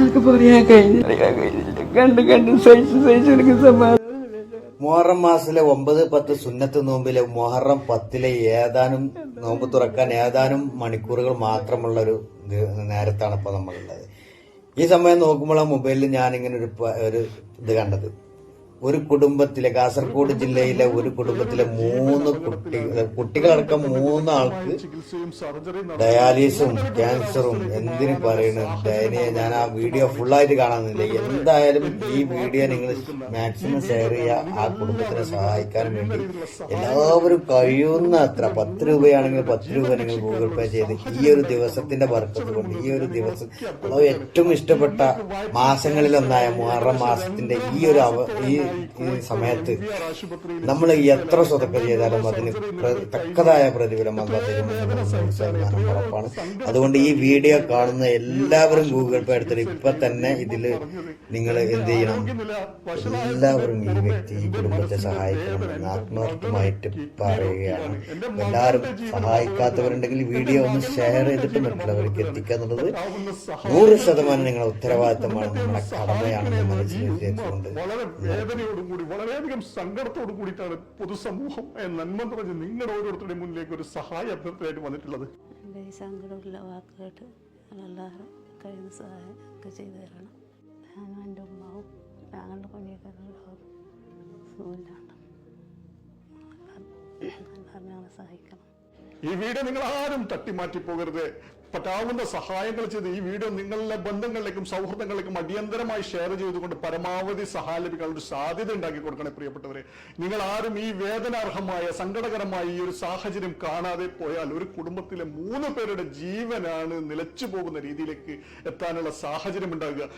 എനിക്ക് പറയാൻ കഴിഞ്ഞില്ല. മുഹറം മാസത്തിലെ ഒമ്പത് പത്ത് സുന്നത്ത് നോമ്പിലെ മുഹറം പത്തിലെ ഏതാനും നോമ്പ് തുറക്കാൻ ഏതാനും മണിക്കൂറുകൾ മാത്രമുള്ള ഒരു നേരത്താണ് ഇപ്പൊ നമ്മളുള്ളത്. ഈ സമയം നോക്കുമ്പോൾ ആ മൊബൈലിൽ ഞാൻ ഇങ്ങനെ ഒരു ഒരു ഇത് കണ്ടത്. ഒരു കുടുംബത്തിലെ കാസർഗോഡ് ജില്ലയിലെ ഒരു കുടുംബത്തിലെ മൂന്ന് കുട്ടി കുട്ടികളടക്കം മൂന്നാൾക്ക് ഡയാലിസും ക്യാൻസറും എന്തിനു പറയുന്നു ദയനീയ ഞാൻ ആ വീഡിയോ ഫുള്ളായിട്ട് കാണുന്നില്ല എന്തായാലും ഈ വീഡിയോ നിങ്ങൾ മാക്സിമം ഷെയർ ചെയ്യുക ആ കുടുംബത്തിനെ സഹായിക്കാൻ വേണ്ടി. എല്ലാവരും കഴിയുന്ന അത്ര പത്ത് രൂപയാണെങ്കിൽ പത്ത് രൂപ നിങ്ങൾ ഗൂഗിൾ പേ ചെയ്ത് ഈ ഒരു ദിവസത്തിന്റെ വർക്കത്ത് കൊണ്ട് ഈ ഒരു ദിവസം ഏറ്റവും ഇഷ്ടപ്പെട്ട മാസങ്ങളിലൊന്നായ മുഹറം മാസത്തിന്റെ ഈ ഒരു ഈ സമയത്ത് നമ്മൾ എത്ര സ്വതക്ക ചെയ്താലും അതിന് തക്കതായ പ്രതിഫലം അല്ല തരുമെന്ന് ഉറപ്പാണ്. അതുകൊണ്ട് ഈ വീഡിയോ കാണുന്ന എല്ലാവരും ഗൂഗിൾ പേ എടുത്തിട്ട് ഇപ്പൊ തന്നെ ഇതിൽ നിങ്ങൾ എന്ത് ചെയ്യണം? എല്ലാവരും ഈ വ്യക്തി ഈ കുടുംബത്തെ സഹായിക്കണമെന്ന് ആത്മാർത്ഥമായിട്ട് പറയുകയാണ്. എല്ലാവരും സഹായിക്കാത്തവരുണ്ടെങ്കിൽ വീഡിയോ ഒന്ന് ഷെയർ ചെയ്തിട്ട് മറ്റുള്ളവർക്ക് എത്തിക്കുക എന്നുള്ളത് നൂറ് ശതമാനം നിങ്ങളുടെ ഉത്തരവാദിത്തമാണ്. നമ്മുടെ കടമയാണെന്ന് മനസ്സിൽ വളരെ വേദനയോടും കൂടി വളരെയധികം സങ്കടത്തോടു കൂടിയിട്ടാണ് പൊതുസമൂഹം എന്ന നന്മ നിറഞ്ഞ് നിങ്ങളുടെ ഓരോരുത്തരുടെയും മുന്നിലേക്ക് ഒരു സഹായ അഭ്യർത്ഥനയായിട്ട് വന്നിട്ടുള്ളത്. എന്റെ ഈ സങ്കടമുള്ള വാക്കുകേട്ട് എല്ലാവരും കഴിയുന്ന സഹായം ഒക്കെ ചെയ്തു തരണം. ഞാനും എന്റെ ഉമ്മാവും ഞങ്ങളുടെ പണിയൊക്കെ എല്ലാവരും എല്ലാവരും ഞങ്ങളെ സഹായിക്കണം. ഈ വീട് നിങ്ങൾ ആരും തട്ടിമാറ്റി പോകരുത് പറ്റാവുന്ന സഹായങ്ങൾ ചെയ്ത് ഈ വീഡിയോ നിങ്ങളുടെ ബന്ധങ്ങളിലേക്കും സൗഹൃദങ്ങളിലേക്കും അടിയന്തരമായി ഷെയർ ചെയ്തുകൊണ്ട് പരമാവധി സഹായം ലഭിക്കാനുള്ള ഒരു സാധ്യത ഉണ്ടാക്കി കൊടുക്കണേ പ്രിയപ്പെട്ടവരെ. നിങ്ങൾ ആരും ഈ വേദനാർഹമായ സങ്കടകരമായ ഈ ഒരു സാഹചര്യം കാണാതെ പോയാൽ ഒരു കുടുംബത്തിലെ മൂന്ന് പേരുടെ ജീവനാണ് നിലച്ചു പോകുന്ന രീതിയിലേക്ക് എത്താനുള്ള സാഹചര്യം ഉണ്ടാകുക